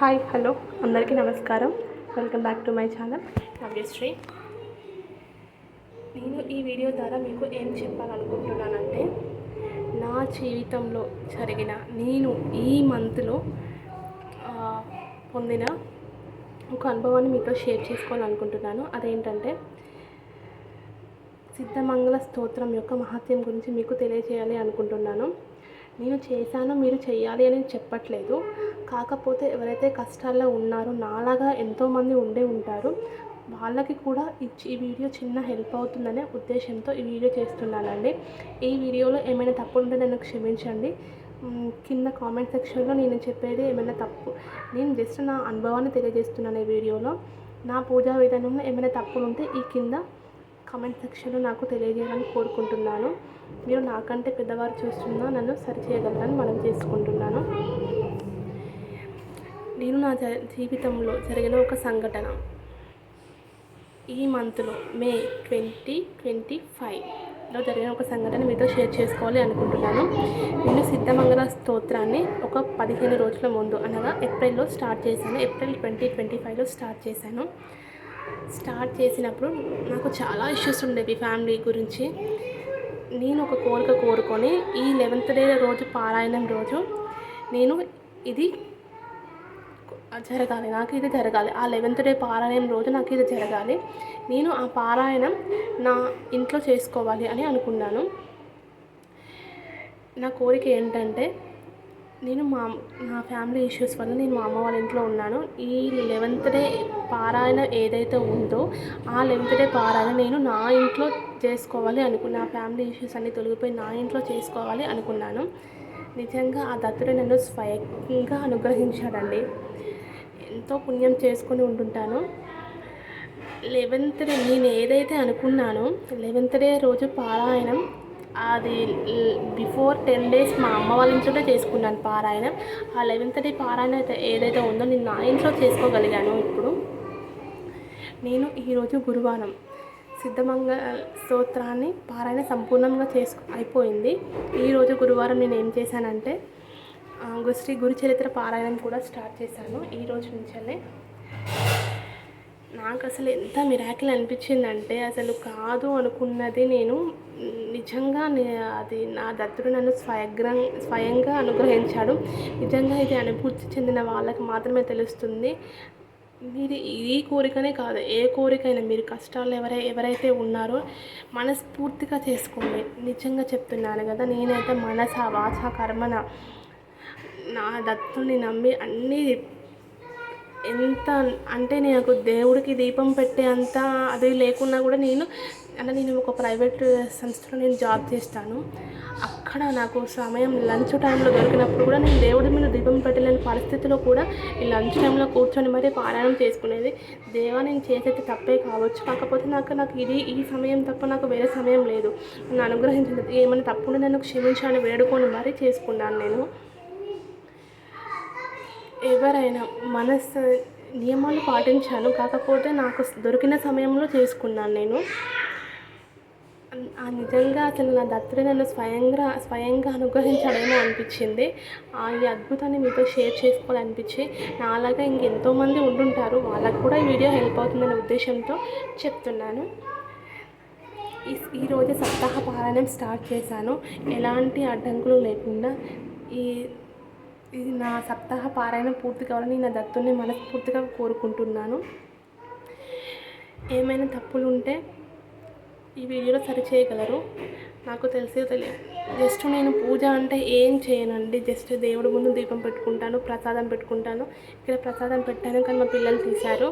Hi hello. అందరికీ నమస్కారం. Welcome back to my channel. Navyasri నేను ఈ వీడియో ద్వారా మీకు ఏం చెప్పాలనుకుంటున్నానంటే నా జీవితంలో జరిగిన నేను ఈ మంత్లో పొందిన ఒక అనుభవాన్ని మీతో షేర్ చేసుకోవాలనుకుంటున్నాను. అదేంటంటే సిద్ధమంగళ స్తోత్రం యొక్క మహత్యం గురించి మీకు తెలియజేయాలి అనుకుంటున్నాను. నేను చేశాను మీరు చేయాలి అని చెప్పట్లేదు. కాకపోతే ఎవరైతే కష్టాల్లో ఉన్నారో నాలాగా ఎంతోమంది ఉండే ఉంటారు. వాళ్ళకి కూడా ఈ ఈ వీడియో చిన్న హెల్ప్ అవుతుందనే ఉద్దేశంతో ఈ వీడియో చేస్తున్నానండి. ఈ వీడియోలో ఏమైనా తప్పు ఉంటే నన్ను క్షమించండి. కింద కామెంట్ సెక్షన్లో నేను చెప్పేది ఏమైనా తప్పు నేను జస్ట్ నా అనుభవాన్ని తెలియజేస్తున్నాను ఈ వీడియోలో. నా పూజా విధానంలో ఏమైనా తప్పులు ఉంటే ఈ కింద కామెంట్ సెక్షన్లో నాకు తెలియజేయాలని కోరుకుంటున్నాను. మీరు నాకంటే పెద్దవారు చూస్తున్నా నన్ను సరి చేయగలరని మనం చేసుకుంటున్నాను. నేను నా జ జీవితంలో జరిగిన ఒక సంఘటన. ఈ మంత్లో మే ట్వంటీ ట్వంటీ ఫైవ్లో జరిగిన ఒక సంఘటన మీతో షేర్ చేసుకోవాలి అనుకుంటున్నాను. నేను సిద్ధమంగళ స్తోత్రాన్ని ఒక పదిహేను రోజుల ముందు అనగా ఏప్రిల్లో స్టార్ట్ చేశాను. ఏప్రిల్ ట్వంటీ ట్వంటీ ఫైవ్లో స్టార్ట్ చేశాను. స్టార్ట్ చేసినప్పుడు నాకు చాలా ఇష్యూస్ ఉండేవి ఫ్యామిలీ గురించి. నేను ఒక కోరిక కోరుకొని ఈ లెవెన్త్ డే రోజు పారాయణం రోజు నేను ఇది జరగాలి నాకు ఇది జరగాలి. ఆ లెవెన్త్ డే పారాయణం రోజు నాకు ఇది జరగాలి. నేను ఆ పారాయణం నా ఇంట్లో చేసుకోవాలి అని అనుకున్నాను. నా కోరిక ఏంటంటే నేను మా నా ఫ్యామిలీ ఇష్యూస్ వల్ల నేను మా అమ్మ వాళ్ళ ఇంట్లో ఉన్నాను. ఈ లెవెన్త్ డే పారాయణ ఏదైతే ఉందో ఆ లెవెన్త్ డే పారాయణ నేను నా ఇంట్లో చేసుకోవాలి అనుకున్నా. నా ఫ్యామిలీ ఇష్యూస్ అన్నీ తొలగిపోయి నా ఇంట్లో చేసుకోవాలి అనుకున్నాను. నిజంగా ఆ దత్తుడు నన్ను స్వయంగా అనుగ్రహించాడండి. ఎంతో పుణ్యం చేసుకొని ఉంటుంటాను లెవెన్త్ డే నేను ఏదైతే అనుకున్నానో లెవెన్త్ డే రోజు పారాయణం అది బిఫోర్ టెన్ డేస్ మా అమ్మ వాళ్ళ ఇంట్లోనే చేసుకున్నాను పారాయణం. ఆ లెవెన్త్ డే పారాయణ అయితే ఏదైతే ఉందో నేను నా ఇంట్లో చేసుకోగలిగాను ఇప్పుడు. నేను ఈరోజు గురువారం సిద్ధమంగ స్తోత్రాన్ని పారాయణ సంపూర్ణంగా చేసుకు అయిపోయింది. ఈరోజు గురువారం నేను ఏం చేశానంటే శ్రీ గురు చరిత్ర పారాయణం కూడా స్టార్ట్ చేశాను ఈ రోజు నుంచే. నాకు అసలు ఎంత మిరాకిల్ అనిపించిందంటే అసలు కాదు అనుకున్నది నేను నిజంగా నే- అది నా దత్తుడు నన్ను స్వయగ్రం స్వయంగా అనుగ్రహించాడు. నిజంగా ఇది అనుభూతి చెందిన వాళ్ళకి మాత్రమే తెలుస్తుంది. మీరు ఈ కోరికనే కాదు ఏ కోరికైనా మీరు కష్టాలు ఎవరై ఎవరైతే ఉన్నారో మనస్ఫూర్తిగా చేసుకోండి. నిజంగా చెప్తున్నాను కదా నేనైతే మనస వాచ కర్మన నా దత్తుని నమ్మి అన్నీ ఎంత అంటే నాకు దేవుడికి దీపం పెట్టే అంత అది లేకున్నా కూడా నేను అంటే నేను ఒక ప్రైవేట్ సంస్థలో నేను జాబ్ చేస్తాను. అక్కడ నాకు సమయం లంచ్ టైంలో దొరికినప్పుడు కూడా నేను దేవుడి మీద దీపం పెట్టలేని పరిస్థితిలో కూడా ఈ లంచ్ టైంలో కూర్చొని మరీ పారాయణం చేసుకునేది. దేవా నేను చేసేది తప్పే కావచ్చు. కాకపోతే నాకు నాకు ఇది ఈ సమయం తప్ప నాకు వేరే సమయం లేదు. నన్ను అనుగ్రహించింది ఏమైనా తప్పుని నన్ను క్షమించాలని వేడుకొని మరీ చేసుకున్నాను నేను. ఎవరైనా మనసు నియమాలు పాటించాను. కాకపోతే నాకు దొరికిన సమయంలో చేసుకున్నాను నేను. ఆ నిజంగా అసలు నా దత్తుడు నన్ను స్వయంగా స్వయంగా అనుగ్రహించాడేమో అనిపించింది. ఆ ఈ అద్భుతాన్ని మీతో షేర్ చేసుకోవాలనిపించి నాలాగా ఇంకెంతోమంది ఉండుంటారు. వాళ్ళకు కూడా ఈ వీడియో హెల్ప్ అవుతుందనే ఉద్దేశంతో చెప్తున్నాను. ఈ ఈరోజు సప్తాహ పారాయణం స్టార్ట్ చేశాను. ఎలాంటి అడ్డంకులు లేకుండా ఈ ఇది నా సప్తాహ పారాయణం పూర్తి కావాలని నా దత్తుని మనస్ఫూర్తిగా కోరుకుంటున్నాను. ఏమైనా తప్పులు ఉంటే ఈ వీడియోలో సరి చేయగలరు నాకు తెలిసే తెలియదు జస్ట్ నేను పూజ అంటే ఏం చేయనండి. జస్ట్ దేవుడి ముందు దీపం పెట్టుకుంటాను ప్రసాదం పెట్టుకుంటాను. ఇక్కడ ప్రసాదం పెట్టాను కానీ మా పిల్లలు తీశారు.